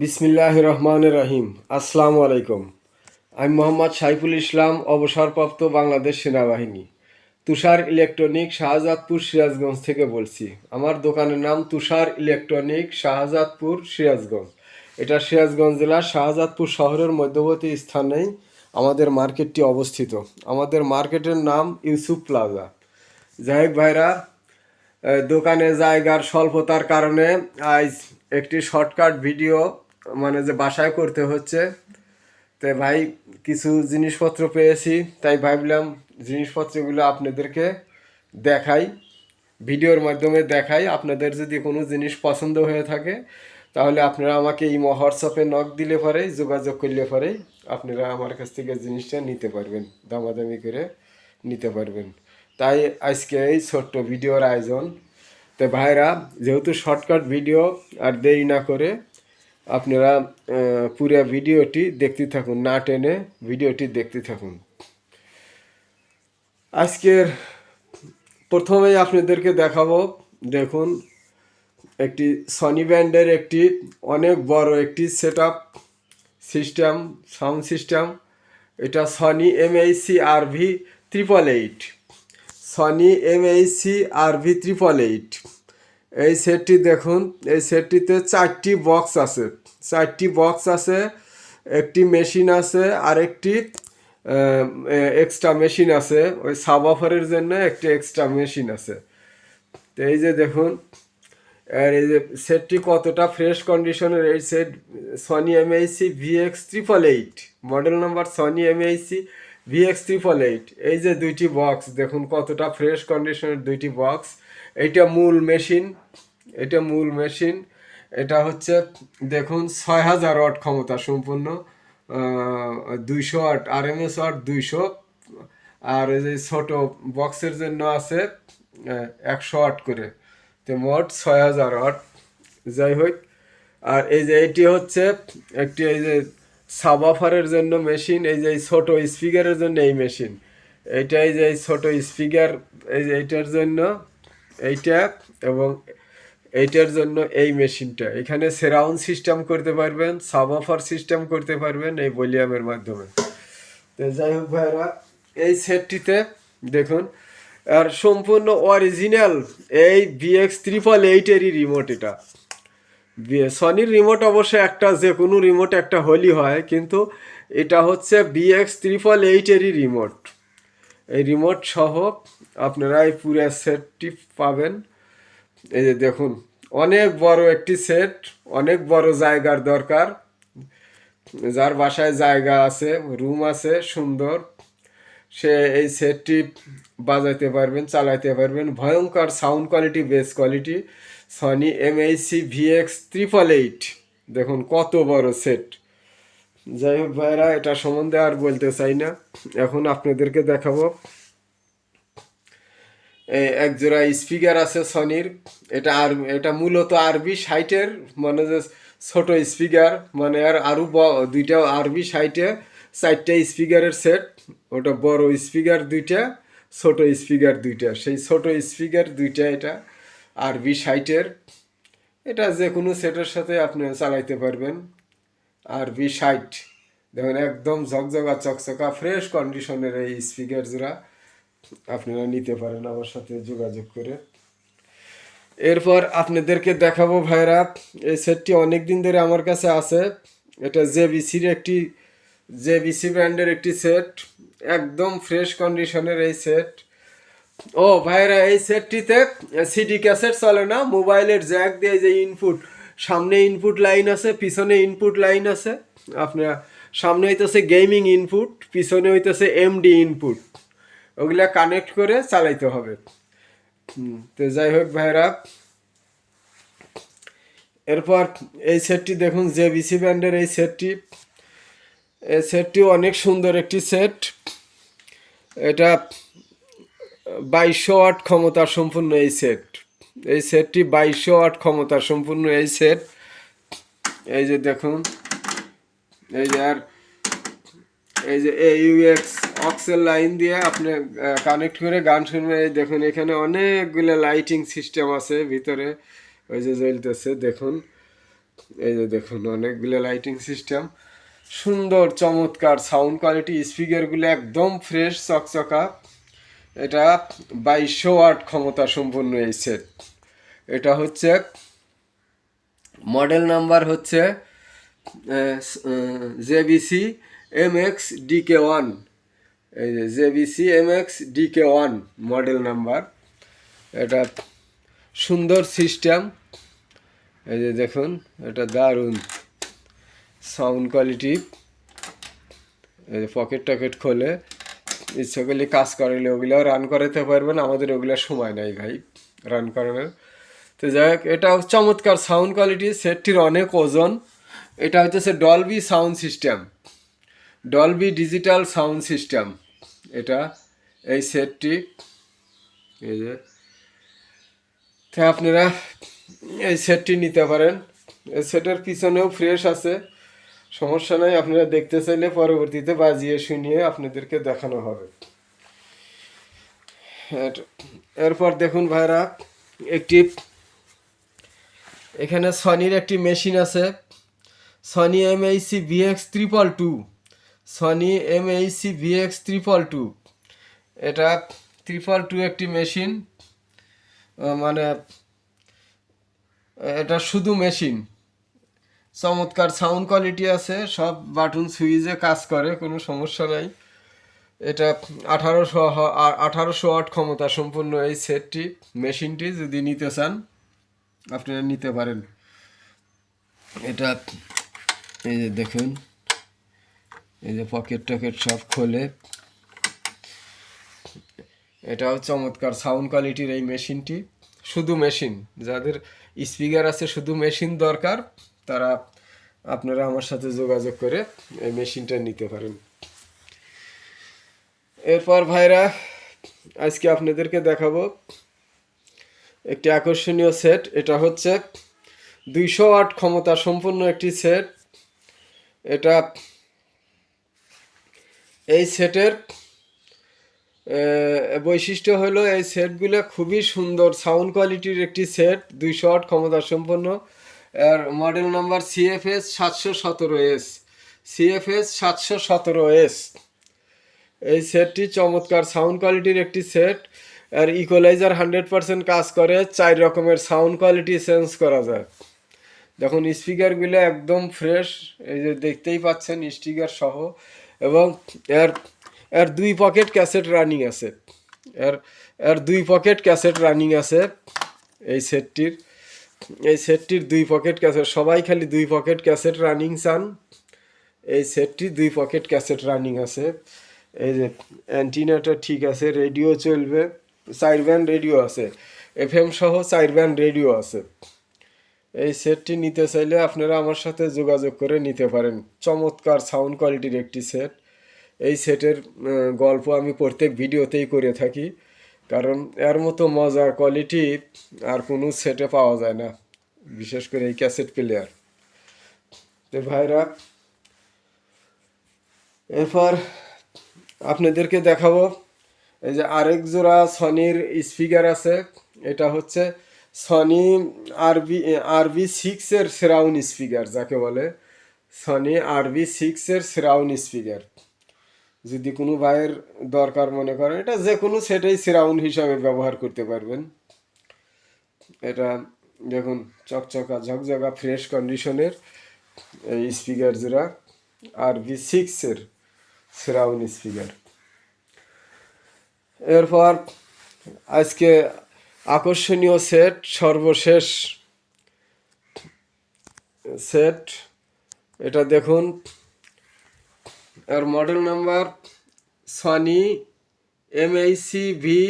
বিসমিল্লাহ রহমান রহিম। আসসালামু আলাইকুম। আমি মোহাম্মদ সাইফুল ইসলাম, অবসরপ্রাপ্ত বাংলাদেশ সেনাবাহিনী। তুষার ইলেকট্রনিক শাহজাদপুর সিরাজগঞ্জ থেকে বলছি। আমার দোকানের নাম তুষার ইলেকট্রনিক শাহজাদপুর সিরাজগঞ্জ। এটা সিরাজগঞ্জ জেলার শাহজাদপুর শহরের মধ্যবর্তী স্থানেই আমাদের মার্কেটটি অবস্থিত। আমাদের মার্কেটের নাম ইউসুফ প্লাজা। যাই ভাইরা দোকানে জায়গার স্বল্পতার কারণে আজ একটি শর্টকাট ভিডিও মানে যে বাসায় করতে হচ্ছে। তো ভাই, কিছু জিনিসপত্র পেয়েছি, তাই ভাবলাম জিনিসপত্রগুলো আপনাদেরকে দেখাই। ভিডিওর মাধ্যমে দেখাই, আপনাদের যদি কোনো জিনিস পছন্দ হয়ে থাকে, তাহলে আপনারা আমাকে এই হোয়াটসঅ্যাপে নক দিলে পরে, যোগাযোগ করলে পরে আপনারা আমার কাছ থেকে জিনিসটা নিতে পারবেন, দামাদামি করে নিতে পারবেন। তাই আজকে এই ছোট্ট ভিডিওর আয়োজন। তো ভাইরা, যেহেতু শর্টকাট ভিডিও আর দেরি না করে আপনারা পুরো ভিডিওটি দেখতে থাকুন, না টেনে ভিডিওটি দেখতে থাকুন। আজকের প্রথমেই আপনাদেরকে দেখাবো, দেখুন, একটি সনি ব্যান্ডের একটি অনেক বড় একটি সেট সিস্টেম, সাউন্ড সিস্টেম। এটা Sony MHC R V triple eight Sony MHC R V triple eight এই সেটটি দেখুন, এই সেটটিতে চারটি বক্স আছে। চারটি বক্স আছে, একটি মেশিন আছে, আর একটি এক্সট্রা মেশিন আছে। ওই সাব অফারের জন্য একটি এক্সট্রা মেশিন আছে। তো এই যে দেখুন, আর এই যে সেটটি কতটা ফ্রেশ কন্ডিশনের এই set Sony MHC VX triple eight model number Sony MHC VX triple eight এই যে দুইটি বক্স দেখুন কতটা ফ্রেশ কন্ডিশনের দুইটি বক্স এইটা মূল মেশিন এটা মূল মেশিন এটা হচ্ছে, দেখুন, ছয় হাজার ওয়াট ক্ষমতা সম্পূর্ণ দুইশো watt R M S watt দুইশো, আর এই যে ছোট বক্সের জন্য আছে একশো ওয়াট করে। তো মোট ছয় হাজার ওয়াট, যাই হোক। আর এই যে এটি হচ্ছে, একটি এই যে সাবাফারের জন্য মেশিন, এই যে ছোট স্পিকারের জন্য এই মেশিন। এইটা এই যে ছোট স্পিকার, এই যে এইটার জন্য এইটা এবং এইটার জন্য এই মেশিনটা। এখানে সেরাউন্ড সিস্টেম করতে পারবেন সাব অফার সিস্টেম করতে পারবেন এই ভলিউমের মাধ্যমে। তো যাই হোক ভাইরা এই সেটটিতে দেখুন, আর সম্পূর্ণ অরিজিনাল এই বিএক্স ত্রিপল এইটেরই রিমোট এটা। সনির রিমোট অবশ্য একটা, যে কোনো রিমোট একটা হলি হয়, কিন্তু এটা হচ্ছে বিএক্স ত্রিপল এইটেরই রিমোট এই রিমোট সহ আপনারা এই পুরো সেটটি পাবেন। এই যে দেখুন, অনেক বড় একটি সেট অনেক বড় জায়গার দরকার। যার বাসায় জায়গা আছে রুম আছে, সুন্দর। সে এই সেটটি বাজাইতে পারবেন, চালাইতে পারবেন। ভয়ঙ্কর sound quality bass quality Sony MHC VX triple eight দেখুন, কত বড় সেট যাই হোক ভাইরা, এটা সম্বন্ধে আর বলতে চাই না। এখন আপনাদেরকে দেখাবো। এক জোড়া স্পিকার আছে সনির। এটা আর, এটা মূলত আরবি সাইটের মানে যে ছোট স্পিকার মানে আর আরও দুইটা আরবি সাইটে, চারটা স্পিকারের সেট। ওটা বড় স্পিকার দুইটা, ছোট স্পিকার দুইটা। সেই ছোট স্পিকার দুইটা এটা আরবি সাইটের। এটা যে কোনো সেটের সাথে আপনি চালাইতে পারবেন। আরবি সাইট। দেখুন, একদম ঝকঝকা, চকচকা, ফ্রেশ কন্ডিশনের এই স্পিকার জোড়া। আপনারা নিতে পারেন আমার সাথে যোগাযোগ করে। এরপর আপনাদেরকে দেখাবো ভাইরা, এই সেটটি অনেক দিন ধরে আমার কাছে আছে। এটা জেবিসির একটি জে জেবিসি ব্র্যান্ডের একটি সেট একদম ফ্রেশ কন্ডিশনের এই সেট ও ভাইরা, এই সেটটিতে সিডি ক্যাসেট চলে না, মোবাইলের জ্যাক দিয়ে যে ইনপুট সামনে ইনপুট লাইন আছে, পিছনে ইনপুট লাইন আছে। আপনার, সামনে হইতেছে গেমিং ইনপুট পিছনে হইতেছে এমডি ইনপুট ওগুলা কানেক্ট করে চালাইতে হবে। তো যাই হোক ভাইরা এরপর এই সেটটি দেখুন যে বিসি ব্যান্ডের এই সেটটি এই সেটটি অনেক সুন্দর একটি সেট এটা বাইশশো ওয়াট ক্ষমতা সম্পূর্ণ এই সেট এই সেটটি বাইশশো ওয়াট ক্ষমতার সম্পূর্ণ এই সেট এই যে দেখুন, এই যে আর এই যে এই ইউএক্স অক্সেল লাইন দিয়ে আপনি কানেক্ট করে গান শুনবেন। এই দেখুন, এখানে অনেকগুলো লাইটিং সিস্টেম আছে, ভিতরে ওই যে জ্বলতেছে, দেখুন। এই যে দেখুন, অনেকগুলো লাইটিং সিস্টেম সুন্দর, চমৎকার সাউন্ড কোয়ালিটি স্পিকারগুলো একদম ফ্রেশ চকচকা। এটা বাইশশো ওয়াট ক্ষমতা সম্পন্ন এই সেট এটা হচ্ছে মডেল নাম্বার হচ্ছে JBC M X DK one এই যে JBC M X DK one model number এটা সুন্দর সিস্টেম এই যে দেখুন, এটা দারুণ সাউন্ড কোয়ালিটি এই যে পকেট টকেট খোলে। ইচ্ছে করলে কাজ করালে ওগুলো রান করাতে পারবেন। আমাদের ওগুলো সময় নাই ভাই রান করানোর তো যাই হোক, এটা চমৎকার সাউন্ড কোয়ালিটি সেটটির অনেক ওজন। এটা হচ্ছে Dolby sound system Dolby digital sound system এটা, এই সেটটি এই যে। তো আপনারা এই সেটটি নিতে পারেন। এই সেটের পিছনেও ফ্রেশ আছে। সমস্যা নাই, আপনারা দেখতে চাইলে পরবর্তীতে বাজিয়ে শুনিয়ে আপনাদেরকে দেখানো হবে। এর- এরপর দেখুন ভাইরা, একটি, এখানে সনির একটি মেশিন আছে। Sony M HC VX triple two Sony M HC VX triple two এটা ত্রিপল টু একটি মেশিন মানে এটা শুধু মেশিন চমৎকার সাউন্ড কোয়ালিটি আছে, সব বাটন সুইচে কাজ করে, কোনো সমস্যা নাই। এটা আঠারোশো আঠারোশো ওয়াট ক্ষমতা সম্পন্ন এই সেটটি মেশিনটি যদি নিতে চান, আপনারা নিতে পারেন। এটা, এই যে দেখুন। এই যে পকেট টকেট সব খোলে। এটাও চমৎকার সাউন্ড কোয়ালিটির এই মেশিনটি শুধু মেশিন যাদের স্পিকার আছে শুধু মেশিন দরকার, তারা আপনারা আমার সাথে যোগাযোগ করে এই মেশিনটা নিতে পারেন। এরপর ভাইরা, আজকে আপনাদেরকে দেখাবো একটি আকর্ষণীয় সেট এটা হচ্ছে দুইশো আট ক্ষমতা সম্পন্ন একটি সেট এটা এই সেটের বৈশিষ্ট্য হলো এই সেটগুলো খুবই সুন্দর। সাউন্ড কোয়ালিটির একটি সেট, দুইশো ওয়াট ক্ষমতা সম্পন্ন। এর মডেল নাম্বার সিএফএস সাতশো সতেরো এস সিএফএস সাতশো সতেরো এস এই সেটটি চমৎকার সাউন্ড কোয়ালিটির একটি সেট। আর ইকোলাইজার হান্ড্রেড পার্সেন্ট কাজ করে, চার রকমের সাউন্ড কোয়ালিটি চেঞ্জ করা যায়। দেখুন, স্পিকারগুলো একদম ফ্রেশ, এই যে দেখতেই পাচ্ছেন, স্টিকার সহ। এবং এর এর দুই পকেট ক্যাসেট রানিং আছে। এর এর দুই পকেট ক্যাসেট রানিং আছে এই সেটটির এই সেটটির দুই পকেট ক্যাসেট সবাই খালি দুই পকেট ক্যাসেট রানিং চান। এই সেটটি দুই পকেট ক্যাসেট রানিং আছে। এই যে অ্যান্টিনাটা ঠিক আছে রেডিও চলবে চার ব্যান্ড রেডিও আছে এফএম সহ চার ব্যান্ড রেডিও আছে। এই সেটটি নিতে চাইলে আপনারা আমার সাথে যোগাযোগ করে নিতে পারেন। চমৎকার সাউন্ড কোয়ালিটির একটি সেট এই সেটের গল্প আমি প্রত্যেক ভিডিওতেই করে থাকি। কারণ এর মতো মজার কোয়ালিটি আর কোনো সেটে পাওয়া যায় না। বিশেষ করে এই ক্যাসেট প্লেয়ার তো ভাইরা, এরপর আপনাদেরকে দেখাবো। এই যে আরেক জোড়া সনির স্পিকার আছে। এটা হচ্ছে সনি আরবি আরবি সিক্সের সেরাউন স্পিকার যাকে বলে সনি আরবি সিক্সের সেরাউন স্পিকার যদি কোনো ভাইয়ের দরকার মনে করেন এটা যে কোনো সেটাই সেরাউন্ড হিসাবে ব্যবহার করতে পারবেন। এটা দেখুন, চকচকা, ঝকঝকা ফ্রেশ কন্ডিশনের এই স্পিকার জোড়া আর ভি সিক্সের সেরাউন্ড স্পিকার এরপর আজকে আকর্ষণীয় সেট সর্বশেষ সেট এটা দেখুন। আর model number Sony M HC V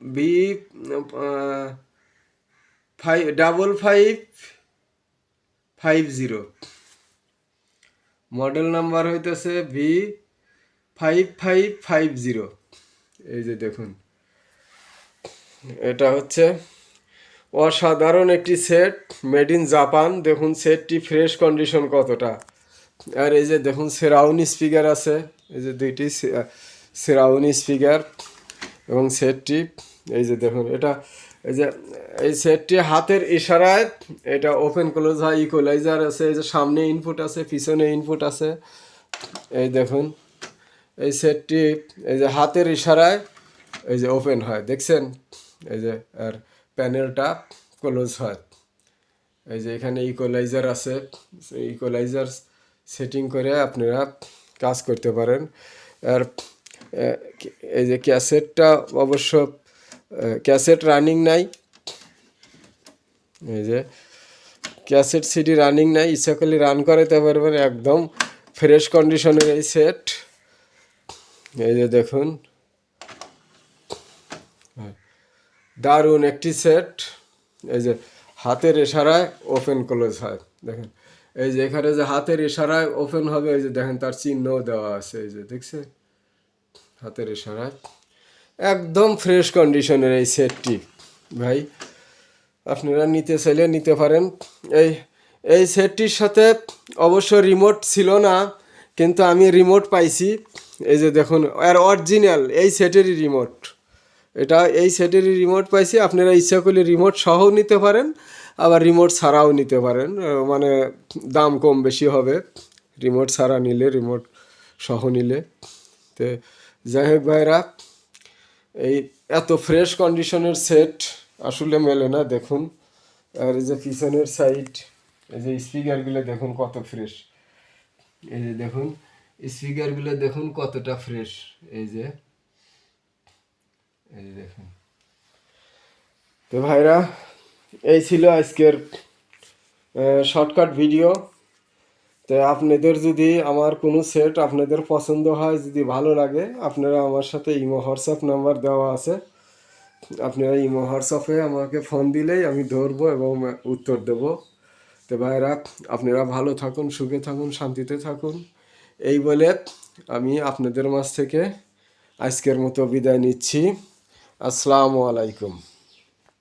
V five double five five zero model number হইতেছে V five five five zero এই যে দেখুন। এটা হচ্ছে অসাধারণ একটি সেট মেড ইন জাপান দেখুন সেটটি ফ্রেশ কন্ডিশন কতটা। আর এই যে দেখুন সেরাউন স্পিকার আছে। এই যে দুইটি সেরাউন স্পিকার এবং সেটটি এই যে দেখুন, এটা এই যে এই সেটটি হাতের ইশারায় এটা ওপেন ক্লোজ হয় ইকুয়ালাইজার আছে, এই যে সামনে ইনপুট আছে, পিছনে ইনপুট আছে। এই দেখুন। এই সেটটি এই যে হাতের ইশারায় এই যে ওপেন হয়, দেখছেন? এই যে আর প্যানেলটা ক্লোজ হয়। এই যে এখানে ইকোলাইজার আছে। ইকোলাইজার সেটিং করে আপনারা কাজ করতে পারেন। আর এই যে ক্যাসেটটা অবশ্য ক্যাসেট রানিং নাই। এই যে ক্যাসেট সিডি রানিং নাই। ইচ্ছা করলে রান করাতে পারবেন। একদম ফ্রেশ কন্ডিশনের এই সেট এই যে দেখুন। দারুণ একটি সেট এই যে হাতের ইশারায় ওপেন ক্লোজ হয়। দেখেন, এই যে এখানে যে হাতের ইশারায় ওপেন হবে, এই যে দেখেন তার চিহ্ন দেওয়া আছে, এই যে দেখছেন? হাতের ইশারায়। একদম ফ্রেশ কন্ডিশনের এই সেটটি ভাই, আপনারা নিতে চাইলে নিতে পারেন। এই এই সেটটির সাথে অবশ্য রিমোট ছিল না, কিন্তু আমি রিমোট পাইছি। এই যে দেখুন, আর অরিজিনাল এই সেটেরই রিমোট এটা এই সেটেরই রিমোট পাইছি, আপনারা ইচ্ছা করলে রিমোট সহও নিতে পারেন, আবার রিমোট ছাড়াও নিতে পারেন। মানে দাম কম বেশি হবে রিমোট ছাড়া নিলে রিমোট সহ নিলে। তো যাই হোক ভাইরা, এই এত ফ্রেশ কন্ডিশনের সেট আসলে মেলে না, দেখুন। আর এই যে পিছনের সাইড এই যে স্পিকারগুলো দেখুন কত ফ্রেশ এই যে দেখুন স্পিকারগুলো দেখুন কতটা ফ্রেশ এই যে, এই দেখুন। তো ভাইরা, এই ছিল আজকের শর্টকাট ভিডিও তো আপনাদের যদি আমার কোনো সেট আপনাদের পছন্দ হয়, যদি ভালো লাগে, আপনারা আমার সাথে ইমো, হোয়াটসঅ্যাপ নাম্বার দেওয়া আছে। আপনারা ইমো, হোয়াটসঅ্যাপে আমাকে ফোন দিলেই আমি ধরবো এবং উত্তর দেব। তো ভাইরা, আপনারা ভালো থাকুন, সুখে থাকুন, শান্তিতে থাকুন। এই বলে আমি আপনাদের মাছ থেকে আজকের মতো বিদায় নিচ্ছি। আসসালামু আলাইকুম।